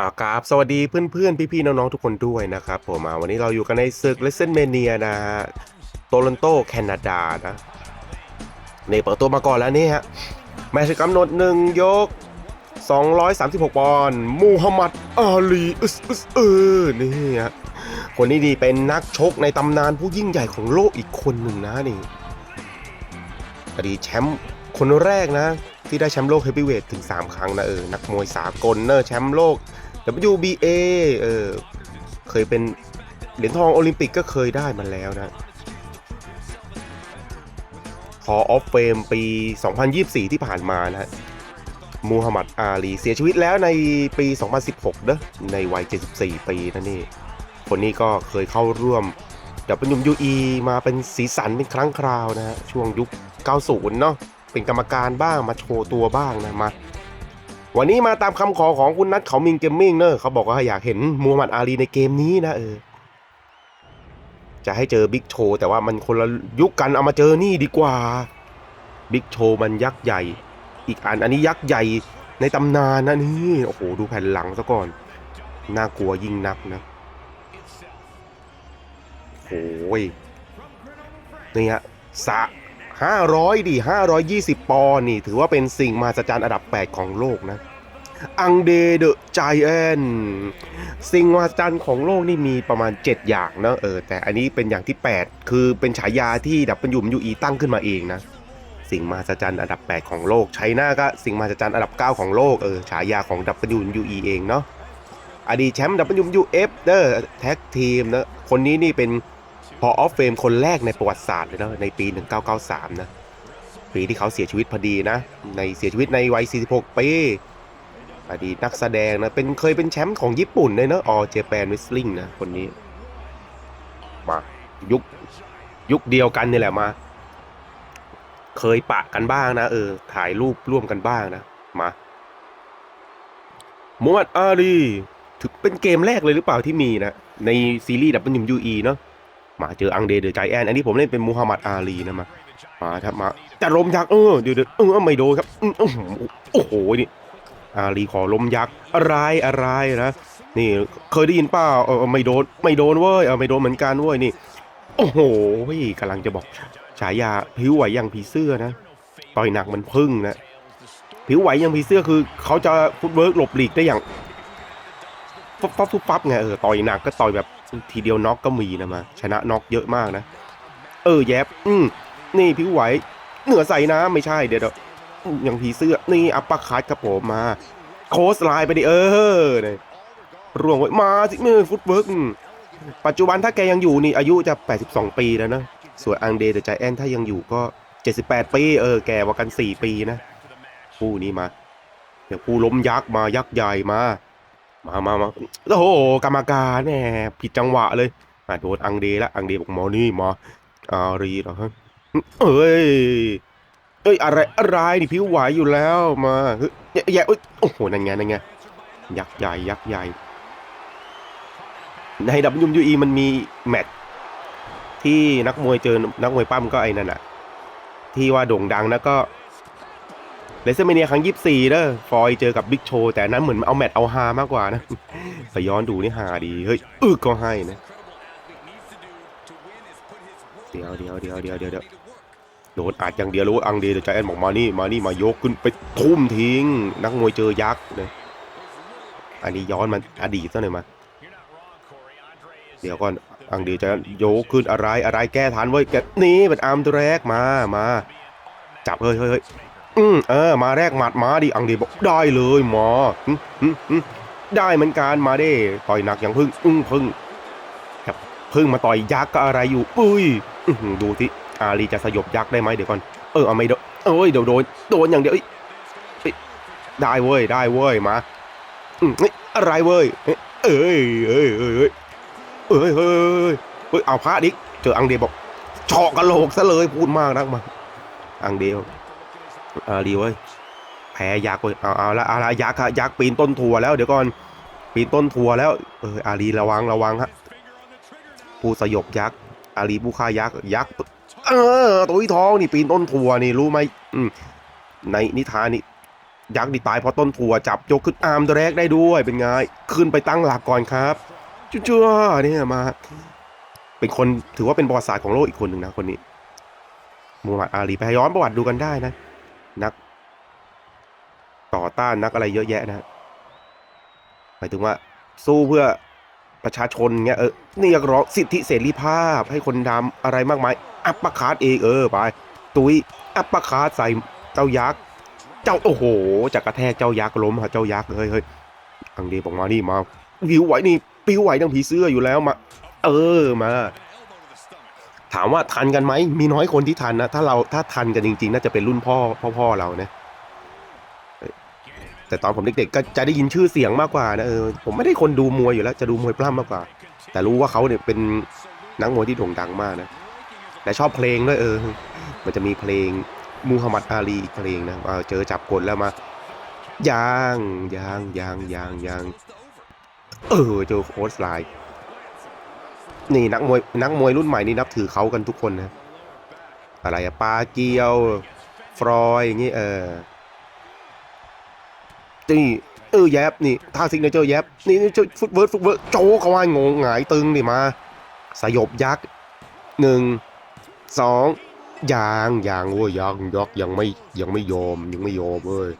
อากราบสวัสดีเพื่อนๆ พี่ๆ น้องๆ ทุกคนด้วยนะครับผมอ่าวันนี้เราอยู่กันในศึกเลเซนเมเนียนะฮะโตลอนโตแคนาดานะนี่เปิดตัวมาก่อนแล้วนี่ฮะแมตช์กำหนดหนึ่งยก 236 ปอนด์มูฮัมหมัดอาลีอึสอึสเออนี่ฮะคนนี้ดีเป็นนักชกในตำนานผู้ยิ่งใหญ่ของโลกอีกคนหนึ่งนะนี่อดีตแชมป์คนแรกนะ ที่ได้แชมป์โลกเฮฟวีเวทถึง 3 ครั้งนะเออนักมวยสากลเนอร์แชมป์โลก WBA เออเคยเป็นเหรียญทองโอลิมปิกก็เคยได้มาแล้วนะ Hall of Fame ปี 2024 ที่ผ่านมานะฮะมูฮัมหมัดอาลีเสียชีวิตแล้วในปี 2016เด้อในวัย 74 ปีนะนี่คนนี้ก็เคยเข้าร่วม WE มาเป็นสีสันเป็นครั้งคราวนะฮะช่วงยุค 90 เนาะเป็นกรรมการบ้างมาโชว์ตัวบ้างนะมา วันนี้มาตามคำขอของคุณนัทเขามิงเกมมิ่งเนอะเขาบอกว่าอยากเห็นมูฮัมหมัดอาลีในเกมนี้นะเออ จะให้เจอบิ๊กโชแต่ว่ามันคนละยุคกันเอามาเจอนี่ดีกว่าบิ๊กโชมันยักษ์ใหญ่ อีกอันอันนี้ยักษ์ใหญ่ในตำนานนะนี่โอ้โหดูแผ่นหลังซะก่อน น่ากลัวยิ่งนักนะโอ้ยนี่ฮะสะห้าร้อยดิห้าร้อยยี่สิบปอนนี่ ถือว่าเป็นสิ่งมหัศจรรย์อันดับแปดของโลกนะ อังเดเดอะจแอนสิ่งมหัศจรรย์ของโลกนี่มีประมาณ 7 อย่างนะเออแต่อันนี้เป็นอย่างที่ 8 คือเป็นฉายาที่ดับเบิลยูยูอีตั้งขึ้นมาเองนะ สิ่งมหัศจรรย์อันดับ 8 ของโลกไชน่าก็สิ่งมหัศจรรย์อันดับ 9 ของโลกเออฉายาของดับเบิลยูยูอีเองเนาะอดีตแชมป์ดับเบิลยูยูเอฟเดอร์แท็กทีมนะคนนี้นี่เป็นพอออฟเฟมคนแรกในประวัติศาสตร์เลยนะในปี 1993 นะปีที่เขาเสียชีวิตพอดีนะ ในเสียชีวิตในวัย 46 ปี อดีตนักแสดงนะ เป็นเคยเป็นแชมป์ของญี่ปุ่นเลยนะออเจแปนวิสลิงนะ คนนี้ มา ยุค ยุคเดียวกันนี่แหละมา เคยปะกันบ้างนะ เออ ถ่ายรูปร่วมกันบ้างนะ มามูฮัมหมัดอาลีถือเป็นเกมแรกเลยหรือเปล่าที่มีนะ ในซีรีส์ดับเบิลยูอีเนาะมาเจออังเดเดอร์ใจแอนอันนี้ผมเล่นเป็นมูฮัมหมัดอาลีนะมามาครับมาจะลมยักเออเดี๋ยวเดี๋ยวเออไม่โดนครับอือโอ้โหนี่ อาลีขอลมยักษ์อะไรอะไรนะนี่เคยได้ยินปล่าเออไม่โดนไม่โดนเว้ยเออไม่โดนเหมือนกันเว้ยนี่ โอ้โหกำลังจะบอกฉายาผิวไหวอย่างผีเสื้อนะต่อยหนักมันพึ่งนะผิวไหวอย่างผีเสื้อคือเขาจะฟุตเวิร์กหลบหลีกได้อย่างฟับฟับฟุบฟับไงเออต่อยหนักก็ต่อยแบบทีเดียวน็อกก็มีนะมาชนะน็อกเยอะมากนะ เออแยบอืมนี่ผิวไหวเหนือใส่น้ำไม่ใช่เดี๋ยว อย่างผีเสื้อ นี่อัปปะคัดครับผมมา โคสไลน์ไปดิเออเนี่ยร่วงไว้มาสิมือฟุตเวิร์กปัจจุบันถ้าแกยังอยู่นี่อายุจะ 82 ปีแล้วนะ ส่วนอังเดเดอะใจแอนถ้ายังอยู่ก็ 78 ปี เออ แกว่ากัน 4 ปีนะผู้นี้มา เดี๋ยวผู้ล้มยักษ์มายักษ์ใหญ่มา มามามาโอ้โหกรรมการแน่ผิดจังหวะเลยอะโดนอังเดแล้วอังเดบอกหมอนี่มาอารีเหรอฮะเอ้ย อ้ยอะไรอะไรนี่ผิวไหวอยู่แล้วมาเฮ้ยแย่แย่เอ้ยโอ้โหนั่นไงนั่นไงยักษ์ใหญ่ยักษ์ใหญ่ในดับยุมยูอีมันมีแมตช์ที่นักมวยเจอนักมวยปั้มก็ไอ้นั่นอะที่ว่าโด่งดังแล้วก็เลเซอร์เมเนียครั้งยี่สิบสี่เด้อฟอยเจอกับบิ๊กโชว์แต่นั้นเหมือนเอาแมตช์เอาฮามากกว่านะไปย้อนดูนี่ฮาดีเฮ้ยอึกก็ให้นะเดี๋ยวเดี๋ยวเดี๋ยวเดี๋ยวเดี๋ยว โดนอัดอย่างเดียวรู้วอังเดียใจแอนบอกมานี่มานี่มายกขึ้นไปทุ่มทิ้ง นักมวยเจอยักษ์เลยอันนี้ย้อนมันอดีตซะหน่อยมาเดี๋ยวก่อนอังเดียจะโยกขึ้นอะไรอะไรแก้ทันเว้ยแกนี่เป็นอาร์มแรกมามา จับเฮ้ยเฮ้ยเอืมเออมาแรกหมัดมาดิอังเดียบอกได้เลยหมอได้เหมือนกันมาเด้ต่อยหนักอย่างพึ่งอึ้งพึ่งพิ่งมาต่อยยักษ์ก็อะไรอยู่ปุ้ยดูที่ อารีจะสยบยักษ์ได้ไหมเดี๋ยวก่อน เออเอาไม่โดนเอ้ยเดี๋ยวโดนโดนอย่างเดียวได้เว้ยได้เว้ยมาอืมอะไรเว้ยเอ้ยเอ้ยเอ้ยเอ้ยเอ้ยเอ้ยเอาพระดิเจออังเดบอกเฉาะกระโหลกซะเลยพูดมากนักมาอังเดีวอารีเว้ยแพ้ยักษ์เว้ยเอาเอาละอารายักษ์ฮะยักษ์ปีนต้นถั่วแล้วเดี๋ยวก่อนปีนต้นถั่วแล้วเอออารีระวังระวังฮะผู้สยบยักษ์อารีผู้ฆ่ายักษ์ยักษ์ เออตัวที่ท้องนี่ปีนต้นถั่วนี่รู้ไหมอืมในนิทานนี่ยักษ์ดีตายเพราะต้นถั่วจับยกขึ้นอาร์มตัวแรกได้ด้วยเป็นไงขึ้นไปตั้งหลักก่อนครับจุ๊ๆเนี่ยมา เป็นคนถือว่าเป็นประวัติศาสตร์ของโลกอีกคนหนึ่งนะคนนี้มูฮัมหมัดอาลีไปย้อนประวัติดูกันได้นะ นัก ต่อต้านนักอะไรเยอะแยะนะหมายถึงว่าสู้เพื่อ ประชาชนเงี้ยเออนี่ยกร้องสิทธิเสรีภาพให้คนดำอะไรมากมาย อัปปะคาดเองเออไปตุยอัปปะคาดใส่เจ้ายักษ์เจ้าโอ้โหจะกระแทกเจ้ายักษ์ล้มฮะเจ้ายักษ์เฮ้ยเฮ้ยอังเดบอกมานี่มาวิวไหวนี่ปิวไหวดังผีเสื้ออยู่แล้วมา เออมา ถามว่าทันกันไหมมีน้อยคนที่ทันนะถ้าเราถ้าทันกันจริงๆ น่าจะเป็นรุ่นพ่อพ่อพ่อเราเนะเอ้ย แต่ตอนผมเด็กๆก็จะได้ยินชื่อเสียงมากกว่านะเออผมไม่ได้คนดูมวยอยู่แล้วจะดูมวยปล้ำมากกว่า แต่รู้ว่าเขาเนี่ยเป็นนักมวยที่โด่งดังมากนะและชอบเพลงด้วยเออ มันจะมีเพลงมูฮัมหมัดอาลีอีกเพลงนะเจอจับกดแล้วมายางยางยางยางยางเออเจอโค้ชไลน์นี่นักมวยนักมวยรุ่นใหม่นี่นับถือเขากันทุกคนนะ อะไรอะปาเกียว ฟรอยอย่างงี้เออ นี่เออแยบนี่ท่าซิกเนเจอร์แยบนี่นี่ฟุตเวิร์ดฟุตเวิร์ดโจกเขาว่างงหงายตึงนี่มา สยบยักษ์หนึ่งสองยางยางโว้ยยางยักษ์ยังไม่ยังไม่ยอมยังไม่ยอมเว้ย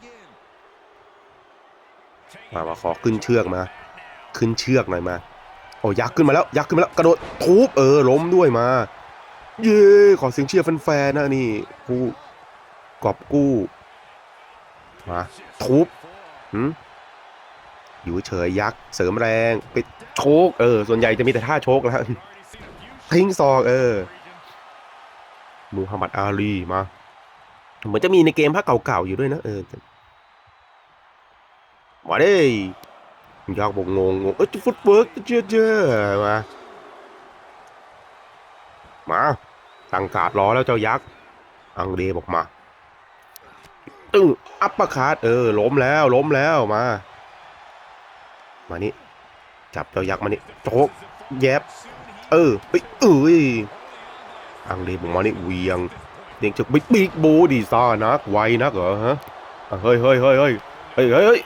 มามาขอขึ้นเชือกมา ขึ้นเชือกหน่อยมาโอ้ยักษ์ขึ้นมาแล้วยักษ์ขึ้นมาแล้วกระโดดทุบเออล้มด้วยมา เย้ขอเสียงเชียร์แฟนๆนะนี่ผู้กอบกู้มาทุบ หืมอยู่เฉยยักษ์เสริมแรงไปโชกเออ ส่วนใหญ่จะมีแต่ท่าโชกแล้วทิ้งซองเออมูฮัมหมัดอาลีมาเหมือนจะมีในเกมภาคเก่าๆอยู่ด้วยนะเออมาเด้ยากบอกงงงงเอ้ยฟุตเวิร์กเจ้าเจ้ามามาตั้งการ์ดรอแล้วเจ้ายักษ์ อังเดบอกมา ตึ้งอัปปะคาดเออล้มแล้วล้มแล้วมา มานี่จับเจ้ายักษ์มานี่โจ๊กแยบ เออเฮ้ยเอ้ยอังเดบอกมานี่เวียงเด็กจะบิ๊กบิ๊กบูดีซ่านักไวนักเหรอฮะเฮ้ยเฮ้ยเฮ้ยเฮ้ยเฮ้ยเฮ้ยเฮ้ย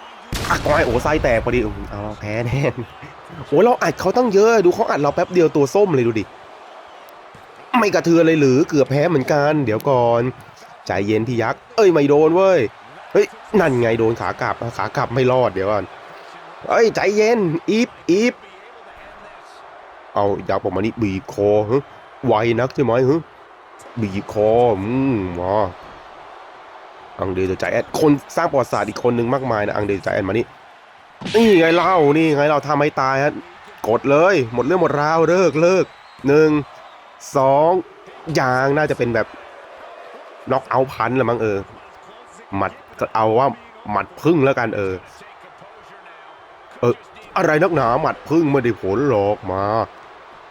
อักไว้โอ้ไส้แตกพอดีเอาเราแพ้แน่โอ้เราอัดเขาตั้งเยอะดูเขาอัดเราแป๊บเดียวตัวส้มเลยดูดิไม่กระเทือนเลยหรือเกือบแพ้เหมือนกัน เดี๋ยวก่อน ใจเย็นพี่ยักษ์ เอ้ยไม่โดนเว้ย เฮ้ยนั่นไงโดนขากลับขากลับไม่รอดเดี๋ยวก่อนเฮ้ยใจเย็นอีฟอีฟเอายักษ์ผมมานี่บีบคอฮะไวนักใช่ไหมฮะบีบคออืมมาอังเดอร์ใจแอนคนสร้างประวัติศาสตร์อีกคนหนึ่งมากมายนะอังเดอร์ใจแอนมานี่นี่ไงเล่านี่ไงเราทำให้ตายฮะกดเลย หมดเรื่องหมดราวเลิกเลิกหนึ่งสองยางน่าจะเป็นแบบ น็อกเอาพันละมั้งเออ หมัดก็เอาว่าหมัดพึ่งแล้วกันเออ เออ อะไรนักหนาหมัดพึ่งไม่ได้ผลหรอกมา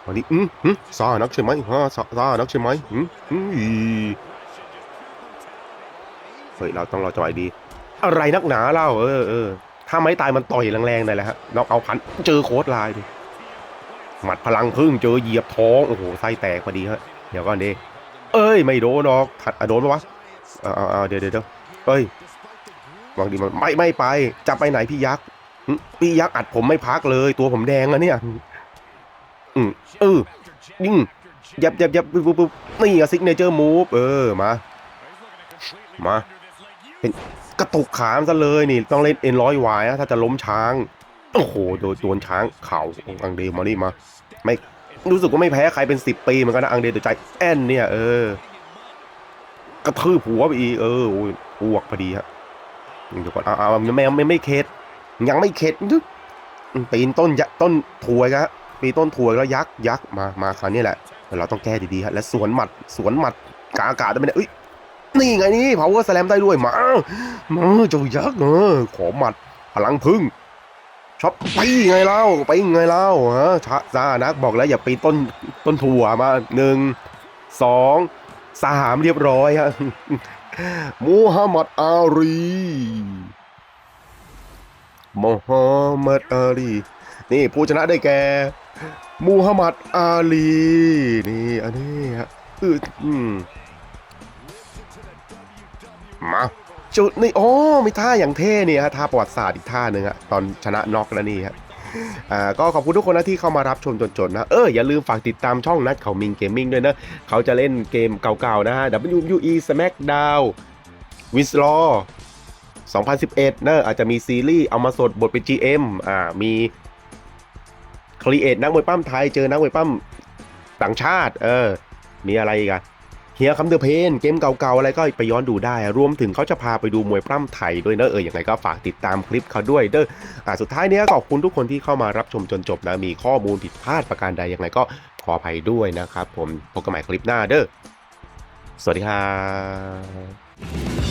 วันนี้อืมอืมซานักใช่ไหมฮะซาซานักใช่ไหมอืมอืมอีเฮ้ยเราต้องรอจังหวะดี อะไรนักหนาเล่าเออเออถ้าไม่ตายมันต่อยแรงๆหน่อยแหละฮะน็อกเอาพันเจอโค้ดลายดิหมัดพลังพึ่งเจอเหยียบท้องโอ้โหไส้แตกพอดีฮะเดี๋ยวก่อนดิ เอ้ย ไม่โดนหรอกถัดอโดนปะวะเอาเอาเอาเดี๋ยวเดี๋ยวเดี๋ยวเอ้ยบางทีมันไม่ไม่ไป จะไปไหนพี่ยักษ์พี่ยักษ์อัดผมไม่พักเลย ตัวผมแดงแล้วเนี่ยอืมเออยิงยับยับยับปุ๊บปุ๊บนี่อะซิกเนเจอร์มูฟเออมามาเป็นกระตุกขามซะเลยนี่ ต้องเล่นเอ็นร้อยวายนะถ้าจะล้มช้าง โอ้โหโดนโดนช้างเข่าอังเดมานี่มา ไม่ รู้สึกว่าไม่แพ้ใครเป็นสิบปีเหมือนกันนะอังเดตัวใจแอนเนี่ยเออกระทืบหัวไปอีเออโอ้ยอ้วกพอดีฮะเดี๋ยวก่อนเอาเอาไม่ไม่ไม่เข็ดยังไม่เข็ดนึกปีนต้นยะต้นถั่วครับปีนต้นถั่วแล้วยักษ์ยักษ์มามาคราวนี้แหละแต่เราต้องแก้ดีๆฮะและสวนหมัดสวนหมัดกาอากาศได้ไหมเนี่ยเอ้ยนี่ไงนี่ power slam ได้ด้วยมามาเจ้ายักษ์เออขอหมัดพลังพึ่ง ช็อปไปไงเล่าไปไงเล่าฮะชะซานักบอกแล้วอย่าไปต้นต้นถั่วมาหนึ่งสองสามเรียบร้อยฮะมูฮัมหมัดอาลีมูฮัมหมัดอาลีนี่ผู้ชนะได้แก่มูฮัมหมัดอาลีนี่อันนี้ฮะอืมมา จุดนี่โอ้มีท่าอย่างเท่เนี่ยฮะท่าประวัติศาสตร์อีกท่าหนึ่งฮะตอนชนะน็อกแล้วนี่ฮะอ่าก็ขอบคุณทุกคนนะที่เข้ามารับชมจนๆนะเอออย่าลืมฝากติดตามช่องนัดเขามิงเกมมิ่งด้วยนะ เขาจะเล่นเกมเก่าๆนะฮะ WWE SmackDown w i n s l a w 2011เนอะอาจจะมีซีรีส์เอามาสดบทเป็น GM อ่ามีครีเอทนักมวยปั้มไทยเจอนักมวยปั้มต่างชาติ เออ มีอะไรอีกอะ เฮียคำเดอะเพนเกมเก่าๆ อะไรก็ไปย้อนดูได้ รวมถึงเขาจะพาไปดูมวยปล้ำไทยด้วยเนอะเอออย่างไรก็ฝากติดตามคลิปเขาด้วยเด้ออ่าสุดท้ายเนี้ยขอบคุณทุกคนที่เข้ามารับชมจนจบนะ มีข้อมูลผิดพลาดประการใดอย่างไรก็ขออภัยด้วยนะครับผมพบกันใหม่คลิปหน้าเด้อสวัสดีครับ